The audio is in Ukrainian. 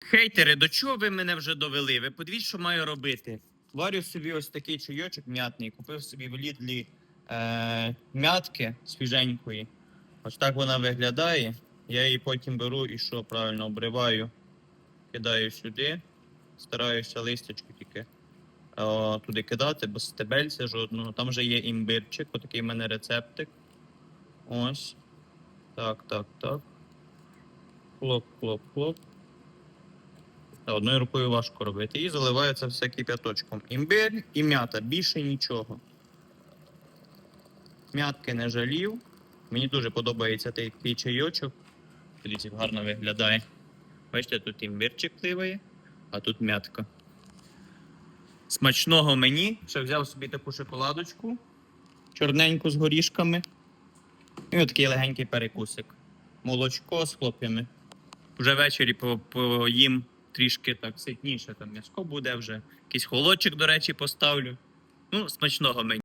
Хейтери, до чого ви мене вже довели? Ви подивіться, що маю робити. Варю собі ось такий чайочок м'ятний. Купив собі в Лідлі е, м'ятки свіженької. Ось так вона виглядає. Я її потім беру і що правильно обриваю, кидаю сюди. Стараюся листячку тільки о, туди кидати, без стебельця жодного. Там вже є імбирчик, отакий в мене рецептик. Ось. Так, так, так. Хлоп, хлоп, хлоп. Одною рукою важко робити. І заливаю це все кип'яточком. Імбир і м'ята, більше нічого. М'ятки не жалів. Мені дуже подобається такий чайочок. Дивіться, гарно виглядає. Бачите, тут імбирчик пливає, а тут м'ятка. Смачного мені. Ще взяв собі таку шоколадочку. Чорненьку з горішками. І отакий легенький перекусик. Молочко з хлоп'ями. Вже ввечері по- поїм трішки так ситніше, там м'яско буде вже. Якийсь холодчик, до речі, поставлю. Ну, смачного мені.